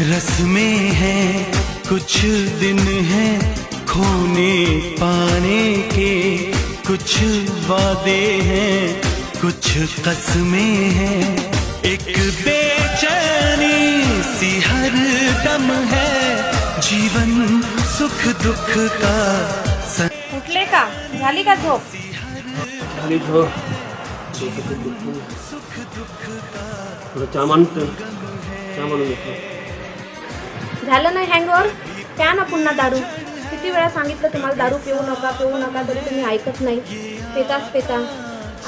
रस्में हैं कुछ दिन हैं खोने पाने के कुछ वादे हैं कुछ कस्में हैं। एक बेचैनी सी हर दम है जीवन सुख दुख का उठले का? झाली का झोप? झाली झोप। डोकं खूप दुखतं. झालं नाही हँगओव्हर प्या ना पुन्हा दारू. किती वेळा सांगितलं तुम्हाला दारू पिऊ नका पिऊ नका तरी तुम्ही ऐकत नाही. पेताच पेता.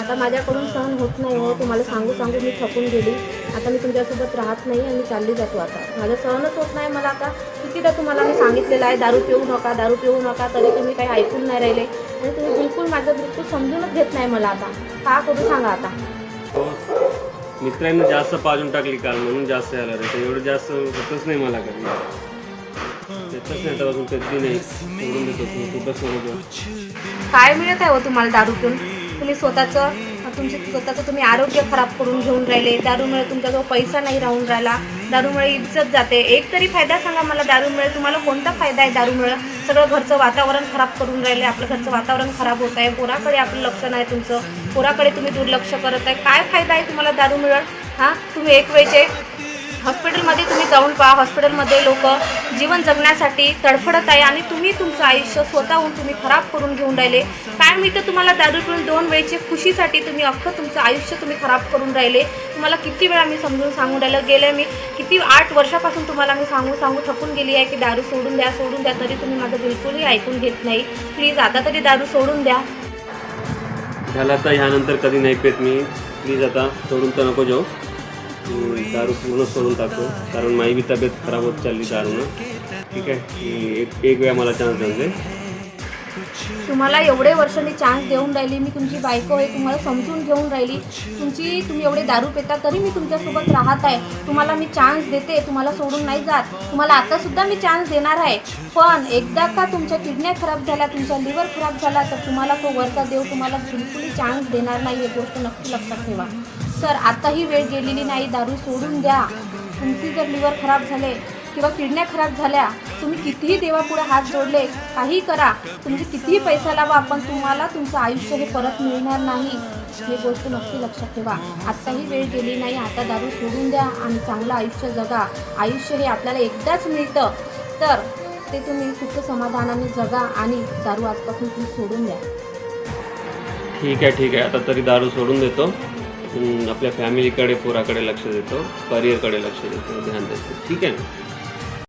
आता माझ्याकडून सहन होत नाही हो तुम्हाला सांगू सांगू मी थकून गेली. आता मी तुमच्यासोबत राहत नाही आणि चालली जातो आता. माझं सहनच होत नाही मला आता. कितीदा तुम्हाला मी सांगितलेलं आहे दारू पिऊ नका दारू पिऊ नका तरी तुम्ही काही ऐकून नाही राहिले. आणि तुम्ही बिलकुल माझं बिलकुल समजूनच घेत नाही मला आता. का करू सांगा आता? हो. मित्रांनी जास्त पाजून टाकली काल म्हणून जास्त यायला रे एवढं जास्त होतच नाही मला कधी. येतच नाही आतापासून कधी नाही. सोडून देतो तू खूपच काय मिळत आहे हो तुम्हाला दारू पिऊन तुम्ही स्वतःचं तुमचे स्वतःचं तुम्ही आरोग्य खराब करून घेऊन राहिले दारूमुळे तुमच्याजवळ पैसा नाही राहून राहिला. दारूमुळे इज्जत जाते. एक तरी फायदा सांगा मला दारूमुळे. तुम्हाला कोणता फायदा आहे दारूमुळे? सगळं घरचं वातावरण खराब करून राहिले. आपलं घरचं वातावरण खराब होत आहे. पोराकडे आपलं लक्ष नाही तुमचं? पोराकडे तुम्ही दुर्लक्ष करत आहे? काय फायदा आहे तुम्हाला दारूमुळे? हां? तुम्ही एक वेळचे हॉस्पिटलमध्ये तुम्ही जाऊन पहा. हॉस्पिटलमध्ये लोक जीवन जगण्यासाठी तडफडत आहे आणि तुम्ही तुमचं आयुष्य स्वतःहून तुम्ही खराब करून घेऊन राहिले. काय मिळतं तुम्हाला दारू पिऊन दोन वेळची खुशीसाठी तुम्ही अख्खं तुमचं आयुष्य तुम्ही खराब करून राहिले? तुम्हाला किती वेळा मी समजून सांगून राहिलं गेले मी? किती आठ वर्षापासून तुम्हाला मी सांगू सांगू थकून गेली आहे की दारू सोडून द्या सोडून द्या तरी तुम्ही माझं बिलकुलही ऐकून घेत नाही. प्लीज आता तरी दारू सोडून द्या. झालं आता ह्यानंतर कधी नाही पेत मी. प्लीज आता सोडून तर नको जाऊ. दारू पूर्ण सोडून टाकतो. कारण माझी बी तब्येत खराब होत चालली दारूनं. ठीक आहे. एक एक वेळा मला चान्स देऊन दे. तुम्हाला एवढे वर्ष मी चान्स देऊन राहिली मी तुमची बायको आहे तुम्हाला समजून घेऊन राहिली. तुमची तुम्ही एवढे दारू पिता तरी मी तुमच्यासोबत राहत आहे. तुम्हाला मी चान्स देते तुम्हाला सोडून नाही जात. तुम्हाला आतासुद्धा मी चान्स देणार आहे. पण एकदा का तुमच्या किडन्या खराब झाल्या तुमचा लिव्हर खराब झाला तर तुम्हाला तो वरचा देव तुम्हाला बिलकुलही चान्स देणार नाही. ही गोष्ट नक्की लक्षात ठेवा. सर आताही वेळ गेलेली नाही. दारू सोडून द्या. तुमची जर लिव्हर खराब झाले किंवा किडण्या खराब झाल्या तुम्ही कितीही देवापुढे हात जोडले काही करा. तुमचे कितीही पैसा लावा पण तुम्हाला तुमचं आयुष्य हे परत मिळणार नाही. ही गोष्ट नक्की लक्षात ठेवा. आत्ताही वेळ गेली नाही. आता दारू सोडून द्या आणि चांगलं आयुष्य जगा. आयुष्य हे आपल्याला एकदाच मिळतं. तर ते तुम्ही सुख समाधानाने जगा आणि दारू आजपासून तुम्ही सोडून द्या. ठीक आहे ठीक आहे. आता तरी दारू सोडून देतो. आपल्या फॅमिलीकडे पोराकडे लक्ष देतो करिअरकडे लक्ष देतो ध्यान देतो. ठीक आहे? ना